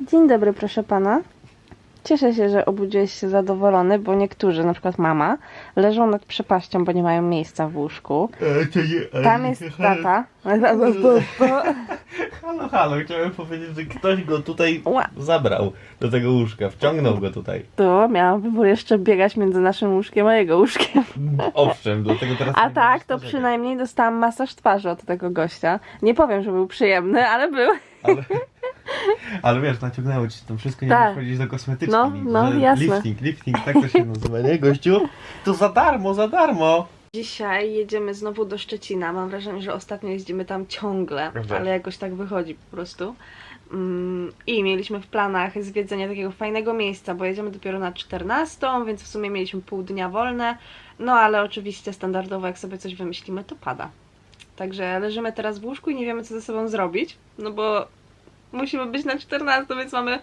Dzień dobry, proszę pana. Cieszę się, że obudziłeś się zadowolony, bo niektórzy, na przykład mama, leżą nad przepaścią, bo nie mają miejsca w łóżku. Tam jest tata. Halo, halo, chciałem powiedzieć, że ktoś go tutaj zabrał do tego łóżka, wciągnął go tutaj. Tu miałam wybór jeszcze biegać między naszym łóżkiem a jego łóżkiem. Owszem, dlatego teraz... A tak, to przynajmniej dostałam masaż twarzy od tego gościa. Nie powiem, że był przyjemny, ale był. Ale, ale wiesz, naciągnęło ci to wszystko, nie Tak. chodzić do kosmetyczki. No, no, jasne. Lifting, lifting, tak to się nazywa, nie gościu? To za darmo, za darmo. Dzisiaj jedziemy znowu do Szczecina. Mam wrażenie, że ostatnio jeździmy tam ciągle, Prawda. ale jakoś tak wychodzi po prostu. Mm, I mieliśmy w planach zwiedzenie takiego fajnego miejsca, bo jedziemy dopiero na 14, więc w sumie mieliśmy pół dnia wolne. No ale oczywiście standardowo, jak sobie coś wymyślimy, to pada. Także leżymy teraz w łóżku i nie wiemy, co ze sobą zrobić, no bo musimy być na 14, więc mamy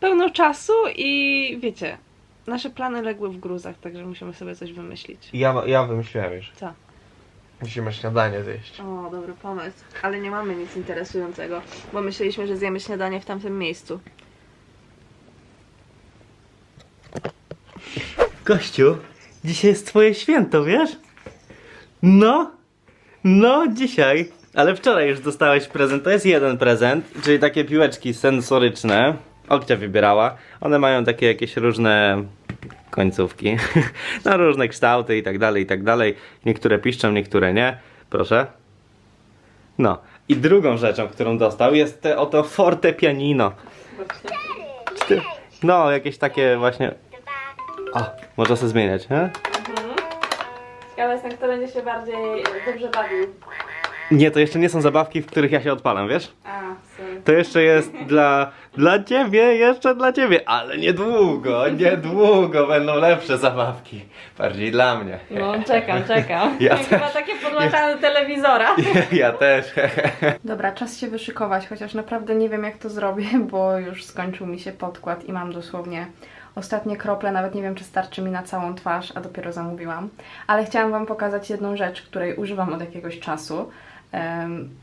pełno czasu i wiecie, nasze plany legły w gruzach, także musimy sobie coś wymyślić. Ja, ja wymyśliłem już. Co? Musimy śniadanie zjeść. O, dobry pomysł. Ale nie mamy nic interesującego, bo myśleliśmy, że zjemy śniadanie w tamtym miejscu. Gościu, dzisiaj jest twoje święto, wiesz? No, no dzisiaj. Ale wczoraj już dostałeś prezent. To jest jeden prezent, czyli takie piłeczki sensoryczne. Okcia wybierała. One mają takie jakieś różne końcówki. No różne kształty i tak dalej, i tak dalej. Niektóre piszczą, niektóre nie. Proszę. No. I drugą rzeczą, którą dostał jest te oto forte pianino. Czty- No, jakieś takie właśnie o, można sobie zmieniać, he? Ciekawe jestem, kto będzie się bardziej dobrze bawił. Nie, to jeszcze nie są zabawki, w których ja się odpalam, wiesz? A, sorry. To jeszcze jest dla, dla ciebie, jeszcze dla ciebie, ale niedługo, niedługo będą lepsze zabawki. Bardziej dla mnie. No, czekam, czekam. Ja Chyba takie podłączane do telewizora. Ja też. Dobra, czas się wyszykować, chociaż naprawdę nie wiem jak to zrobię, bo już skończył mi się podkład i mam dosłownie ostatnie krople, nawet nie wiem czy starczy mi na całą twarz, a dopiero zamówiłam. Ale chciałam Wam pokazać jedną rzecz, której używam od jakiegoś czasu,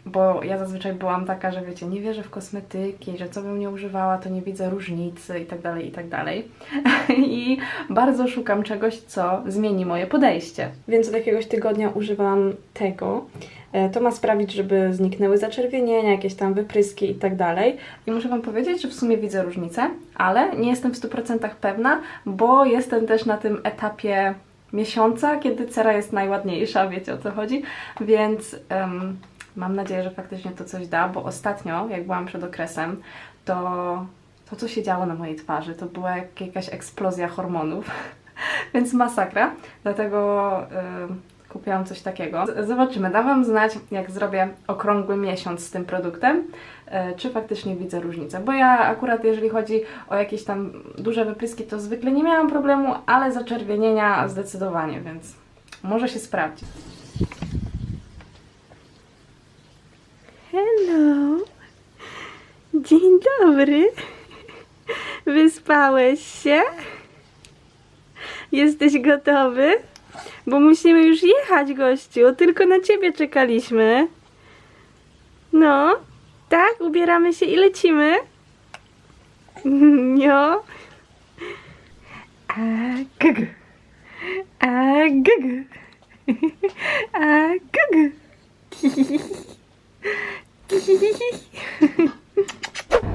bo ja zazwyczaj byłam taka, że wiecie, nie wierzę w kosmetyki, że co bym nie używała, to nie widzę różnicy i tak dalej, i tak dalej. I bardzo szukam czegoś, co zmieni moje podejście. Więc od jakiegoś tygodnia używam tego. E, To ma sprawić, żeby zniknęły zaczerwienienia, jakieś tam wypryski i tak dalej. I muszę Wam powiedzieć, że w sumie widzę różnicę, ale nie jestem w 100% pewna, bo jestem też na tym etapie miesiąca, kiedy cera jest najładniejsza, wiecie o co chodzi, więc em, mam nadzieję, że faktycznie to coś da, bo ostatnio, jak byłam przed okresem, to to, co się działo na mojej twarzy, to była jak, jakaś eksplozja hormonów, więc masakra, dlatego ym, kupiłam coś takiego. Zobaczymy, dam Wam znać, jak zrobię okrągły miesiąc z tym produktem, e, czy faktycznie widzę różnicę. Bo ja akurat, jeżeli chodzi o jakieś tam duże wypryski, to zwykle nie miałam problemu, ale zaczerwienienia zdecydowanie, więc może się sprawdzi. Hello. Dzień dobry. Wyspałeś się? Jesteś gotowy? Bo musimy już jechać, gościu. Tylko na ciebie czekaliśmy. No, tak? Ubieramy się i lecimy? No. A, gg. A, gg. A, gg.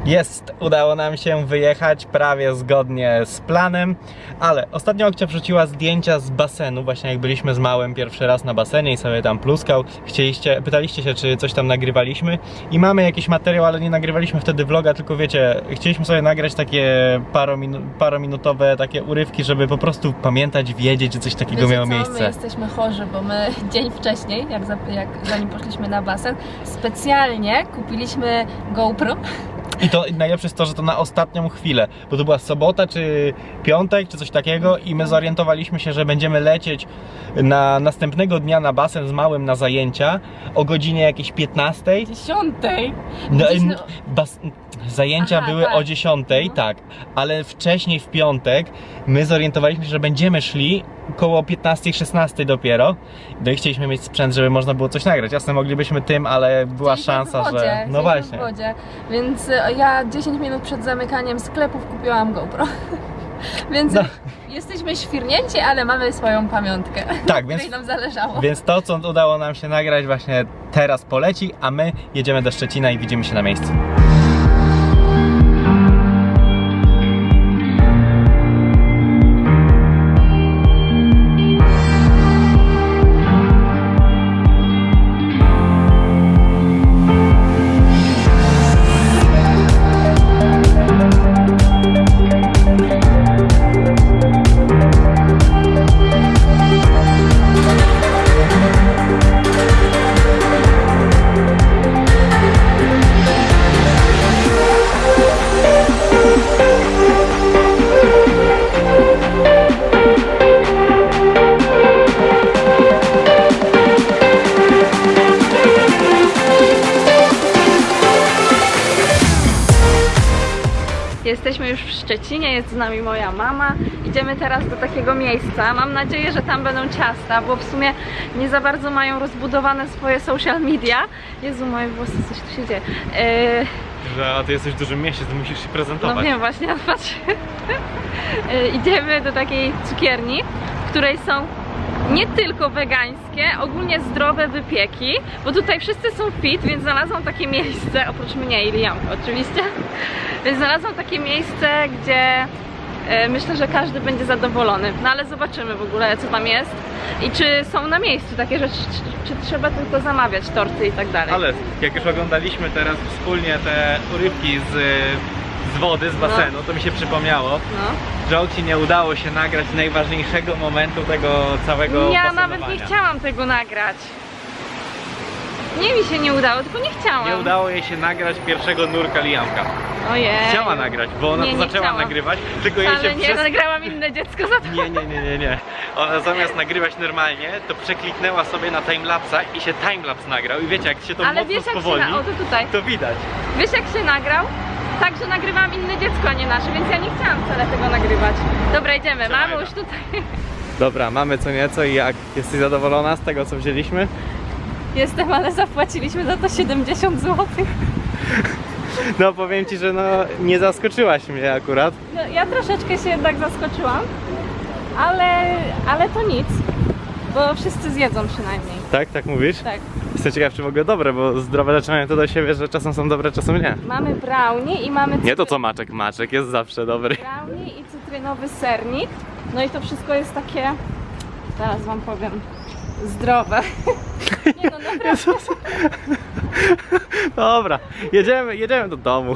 Jest, udało nam się wyjechać prawie zgodnie z planem, ale ostatnio Okcia wrzuciła zdjęcia z basenu, właśnie jak byliśmy z małym pierwszy raz na basenie i sobie tam pluskał. Chcieliście, pytaliście się, czy coś tam nagrywaliśmy i mamy jakiś materiał, ale nie nagrywaliśmy wtedy vloga, tylko wiecie, chcieliśmy sobie nagrać takie parominu, parominutowe takie urywki, żeby po prostu pamiętać, wiedzieć, że coś takiego Wiecie miało co? miejsce. My jesteśmy chorzy, bo my dzień wcześniej, jak, za, jak zanim poszliśmy na basen, specjalnie kupiliśmy GoPro. I to najlepsze jest to, że to na ostatnią chwilę, bo to była sobota czy piątek czy coś takiego i my zorientowaliśmy się, że będziemy lecieć na następnego dnia na basen z małym na zajęcia o godzinie jakiejś 15. Dziesiątej. No, Gdzieś n- no- bas- zajęcia Aha, były tak. o 10, No. tak, ale wcześniej w piątek my zorientowaliśmy się, że będziemy szli koło 15-16 dopiero. No i chcieliśmy mieć sprzęt, żeby można było coś nagrać. Jasne, moglibyśmy tym, ale była Chcieliśmy szansa, w wodzie, że. chcieliśmy No właśnie. W wodzie. Więc y, ja 10 minut przed zamykaniem sklepów kupiłam GoPro. Więc No. jesteśmy świrnięci, ale mamy swoją pamiątkę. Tak, więc, Której nam zależało. więc to, co udało nam się nagrać, właśnie teraz poleci, a my jedziemy do Szczecina i widzimy się na miejscu. Szczecinie, jest z nami moja mama. Idziemy teraz do takiego miejsca. Mam nadzieję, że tam będą ciasta, bo w sumie nie za bardzo mają rozbudowane swoje social media. Jezu, moje włosy, coś tu się dzieje. Yy, Że a ty jesteś w dużym mieście, to musisz się no prezentować. wiem właśnie, patrz. Yy, Idziemy do takiej cukierni, w której są nie tylko wegańskie, ogólnie zdrowe wypieki, bo tutaj wszyscy są fit, więc znalazłam takie miejsce, oprócz mnie i Liamka oczywiście, więc znalazłam takie miejsce, gdzie e, myślę, że każdy będzie zadowolony. No ale zobaczymy w ogóle, co tam jest i czy są na miejscu takie rzeczy, czy, czy trzeba tylko zamawiać torty i tak dalej. Ale jak już oglądaliśmy teraz wspólnie te urywki z, z wody, z basenu, to mi się przypomniało, No. Oksi nie udało się nagrać najważniejszego momentu tego całego Ja nawet nie chciałam tego nagrać. Nie mi się nie udało, tylko nie chciałam. Nie udało jej się nagrać pierwszego nurka Liamka. Ojej. Chciała nagrać, bo ona Nie, to nie zaczęła chciała. nagrywać, tylko jej Ale się nie, przez... nagrałam inne dziecko za to. Nie, nie, nie, nie, nie. Ona zamiast nagrywać normalnie, to przekliknęła sobie na timelapsa i się timelapse nagrał. I wiecie, jak się to Ale mocno wiesz jak się spowolni, na... O, to tutaj. to widać. Wiesz jak się nagrał? Tak, że nagrywałam inne dziecko, a nie nasze, więc ja nie chciałam wcale tego nagrywać. Dobra, idziemy. Mamy no. już tutaj. Dobra, mamy co nieco i jak? Jesteś zadowolona z tego, co wzięliśmy? Jestem, ale zapłaciliśmy za to 70 zł. No powiem Ci, że no nie zaskoczyłaś mnie akurat. No, ja troszeczkę się jednak zaskoczyłam, ale, ale to nic, bo wszyscy zjedzą przynajmniej. Tak, tak mówisz? Tak. Jestem ciekaw, czy w ogóle dobre, bo zdrowe rzeczy mają to do siebie, że czasem są dobre, czasem nie. Mamy brownie i mamy Nie to co maczek, maczek jest zawsze dobry. brownie i cytrynowy sernik. No i to wszystko jest takie, zaraz wam powiem, zdrowe. Nie no, naprawdę. Dobra, jedziemy, jedziemy do domu.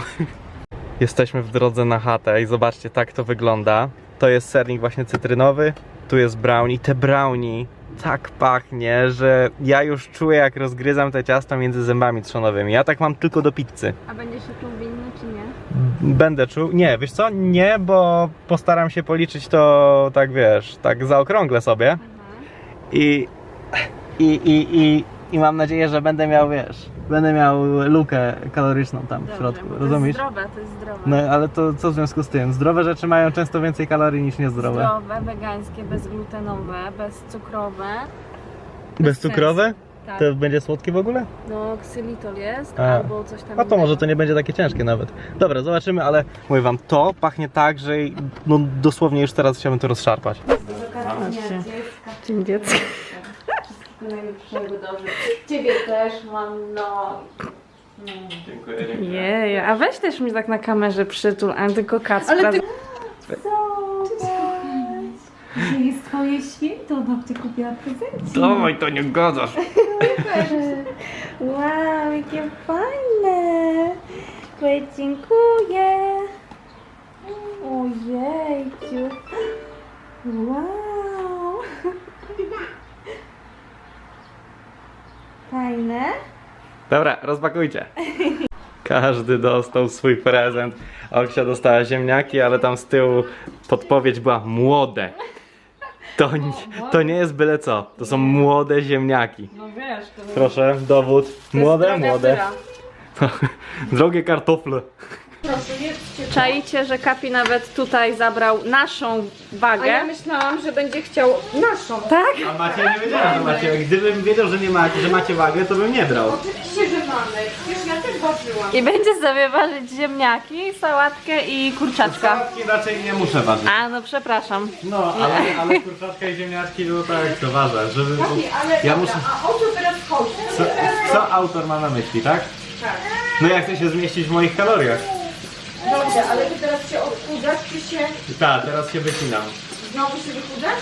Jesteśmy w drodze na chatę i zobaczcie, tak to wygląda. To jest sernik właśnie cytrynowy, tu jest brownie. Te brownie tak pachnie, że ja już czuję jak rozgryzam te ciasto między zębami trzonowymi. Ja tak mam tylko do pizzy. A będzie się czuł winny czy nie? Będę czuł. Nie, wiesz co? Nie, bo postaram się policzyć to tak wiesz, tak zaokrąglę sobie. I, i, i, i, i mam nadzieję, że będę miał, wiesz, będę miał lukę kaloryczną tam w środku, To rozumiesz? jest zdrowe, to jest zdrowe. No ale to co w związku z tym? Zdrowe rzeczy mają często więcej kalorii niż niezdrowe. Zdrowe, wegańskie, bezglutenowe, bezcukrowe. Bezcukrowe? Tak. To będzie słodkie w ogóle? No, ksylitol jest, A. albo coś tam A to może to nie będzie takie ciężkie nawet. Dobra, zobaczymy, ale mówię wam, to pachnie tak, że no dosłownie już teraz chciałbym to rozszarpać. Dzień dziecka. Ciebie też mam, no. Dziękuję, Jej, a weź też mi tak na kamerze przytul, a tylko Kacpra. Ale ty... Dzisiaj jest twoje święto, babcia kupiła prezencję. Dawaj, to nie gadasz. Wow, jakie fajne! Oj, dziękuję! Ojejciu! Wow! Fajne? Dobra, rozpakujcie. Każdy dostał swój prezent. Olsia dostała ziemniaki, ale tam z tyłu podpowiedź była młode. To, nie- to nie jest byle co. To są młode ziemniaki. No wiesz, to Proszę, dowód. Młode, młode. Drogie kartofle. Proszę, jedzcie. Czaicie, że Kapi nawet tutaj zabrał naszą A wagę. ja myślałam, że będzie chciał naszą. Tak? A macie nie wiedziałem, że macie. Gdybym wiedział, że nie macie, że macie wagę, to bym nie brał. Oczywiście, że mamy. Przecież ja też ważyłam. I będzie sobie ważyć ziemniaki, sałatkę i kurczaczka. Sałatki raczej nie muszę ważyć. A, no przepraszam. No, ale, ale kurczaczka i ziemniaczki to tak, to ważę, żeby... Kapi, ale Ja muszę... a o co teraz chodzi? Co, co autor ma na myśli, tak? Tak. No ja chcę się zmieścić w moich kaloriach. Dobrze, ale ty teraz się odchudzasz, czy się Tak, teraz się wycinam. znowu się wychudzasz?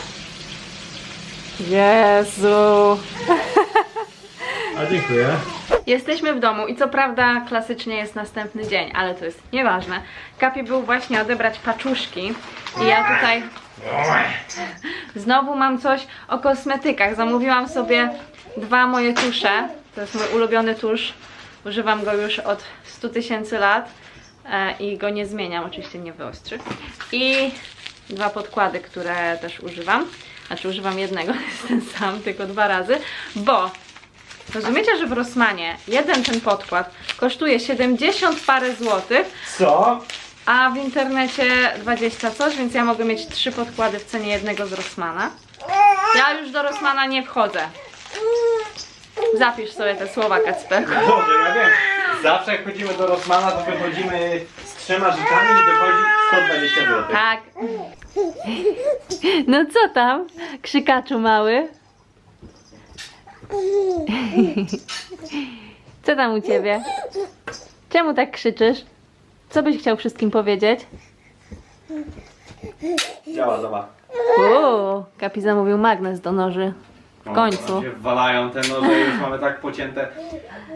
Jezu. A dziękuję. Jesteśmy w domu i co prawda klasycznie jest następny dzień, ale to jest nieważne. Kapi był właśnie odebrać paczuszki i ja tutaj znowu mam coś o kosmetykach. Zamówiłam sobie dwa moje tusze. To jest mój ulubiony tusz. Używam go już od 100 tysięcy lat i go nie zmieniam, oczywiście nie wyostrzy. I dwa podkłady, które też używam. Znaczy używam jednego, jest ten sam, tylko dwa razy, bo Rozumiecie, że w Rossmanie jeden ten podkład kosztuje 70 parę złotych, Co? a w internecie 20 coś, więc ja mogę mieć trzy podkłady w cenie jednego z Rossmana. Ja już do Rossmana nie wchodzę. Zapisz sobie te słowa, Kacperku. Dobrze, ja wiem. Zawsze jak chodzimy do Rossmana, to wychodzimy z trzema rzeczami i wychodzi 120 zł. Tak. No co tam, krzykaczu mały? Co tam u ciebie? Czemu tak krzyczysz? Co byś chciał wszystkim powiedzieć? Działa, zobacz. Uuu, Kapi zamówił magnes do noży. W końcu. O, się walają te noże, już mamy tak pocięte.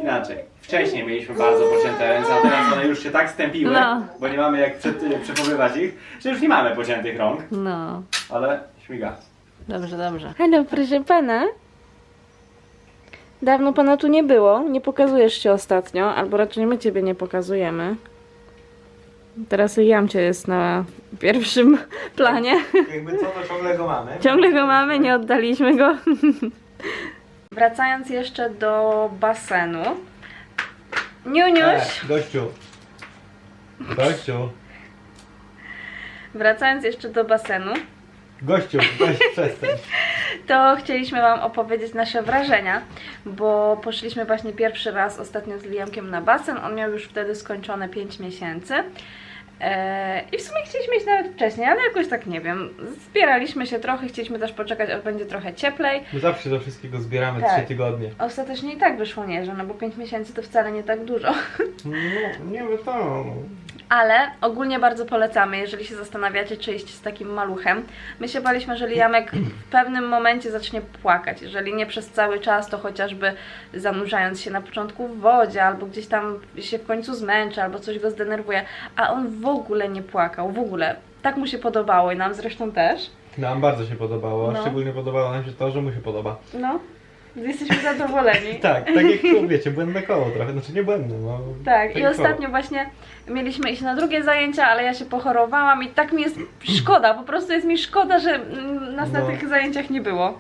Inaczej. Wcześniej mieliśmy bardzo pocięte ręce, a teraz one już się tak stępiły, No. bo nie mamy jak przed, przechowywać ich, że już nie mamy pociętych rąk, No, ale śmiga. dobrze, dobrze. Halo, proszę pana. Dawno pana tu nie było. Nie pokazujesz się ostatnio, albo raczej my ciebie nie pokazujemy. Teraz Jamcie jest na pierwszym planie. Jakby co, to ciągle go mamy. Ciągle go mamy, nie oddaliśmy go. Wracając jeszcze do basenu. Niuniuś, E, gościu. Gościu. wracając jeszcze do basenu, Gościu, weź przestań. to chcieliśmy Wam opowiedzieć nasze wrażenia, bo poszliśmy właśnie pierwszy raz ostatnio z Liamkiem na basen. On miał już wtedy skończone 5 miesięcy. Eee, I w sumie chcieliśmy iść nawet wcześniej, ale jakoś tak nie wiem. Zbieraliśmy się trochę, chcieliśmy też poczekać, aż będzie trochę cieplej. My zawsze do wszystkiego zbieramy Tak. trzy tygodnie. Ostatecznie i tak wyszło nieźle, no bo 5 miesięcy to wcale nie tak dużo. No, nie wiem, to. Ale ogólnie bardzo polecamy, jeżeli się zastanawiacie, czy iść z takim maluchem. My się baliśmy, że Liamek w pewnym momencie zacznie płakać. Jeżeli nie przez cały czas, to chociażby zanurzając się na początku w wodzie, albo gdzieś tam się w końcu zmęczy, albo coś go zdenerwuje. A on w ogóle nie płakał, w ogóle. Tak mu się podobało i nam zresztą też. Nam bardzo się podobało, No. szczególnie podobało nam się to, że mu się podoba. No, jesteśmy zadowoleni. Tak, tak jak wiecie, błędne koło trochę, znaczy nie błędne, no. Tak, i koło. ostatnio właśnie mieliśmy iść na drugie zajęcia, ale ja się pochorowałam i tak mi jest szkoda, po prostu jest mi szkoda, że mm, nas na No. tych zajęciach nie było.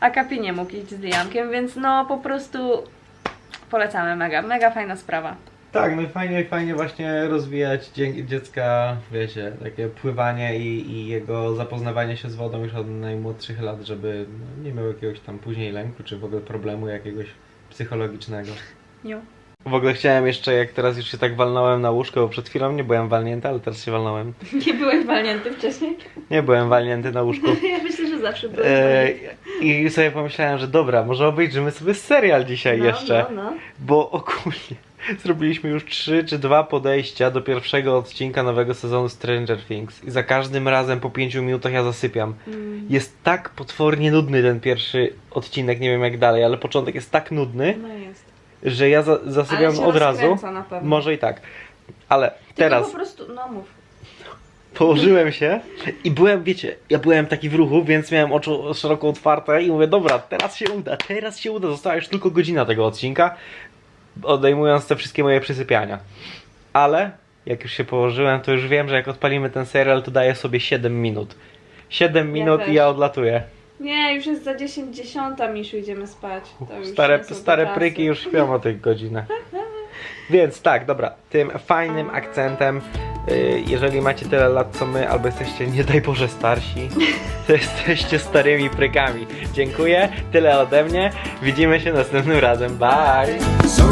A Kapi nie mógł iść z Liamkiem, więc no po prostu polecamy mega, mega fajna sprawa. Tak, no i fajnie, fajnie właśnie rozwijać dzie- dziecka, wiecie, takie pływanie i, i jego zapoznawanie się z wodą już od najmłodszych lat, żeby no, nie miał jakiegoś tam później lęku, czy w ogóle problemu jakiegoś psychologicznego. Niu. W ogóle chciałem jeszcze, jak teraz już się tak walnąłem na łóżko, bo przed chwilą nie byłem walnięty, ale teraz się walnąłem. Nie byłeś walnięty wcześniej? Nie byłem walnięty na łóżku. Ja myślę, że zawsze byłeś E. I sobie pomyślałem, że dobra, może obejrzymy sobie serial dzisiaj No, jeszcze. No, no. Bo ogólnie zrobiliśmy już trzy czy dwa podejścia do pierwszego odcinka nowego sezonu Stranger Things. I za każdym razem po pięciu minutach ja zasypiam. Mm, Jest tak potwornie nudny ten pierwszy odcinek, nie wiem jak dalej, ale początek jest tak nudny, no jest. że ja za zasypiam od razu. Może i tak. Ale Tylko teraz po prostu, no mów. położyłem się i byłem, wiecie, ja byłem taki w ruchu, więc miałem oczy szeroko otwarte i mówię, dobra, teraz się uda, teraz się uda. Została już tylko godzina tego odcinka, odejmując te wszystkie moje przysypiania. Ale jak już się położyłem, to już wiem, że jak odpalimy ten serial, to daję sobie 7 minut. 7 minut też. i ja odlatuję. Nie, już jest za 10, 10, Miszu, idziemy spać. To już Stare, nie są te stare czasy. pryki już śpią o tych godzinach. Więc tak, dobra, tym fajnym akcentem, jeżeli macie tyle lat co my, albo jesteście nie daj Boże starsi, to jesteście starymi prykami. Dziękuję, tyle ode mnie. Widzimy się następnym razem. Bye! So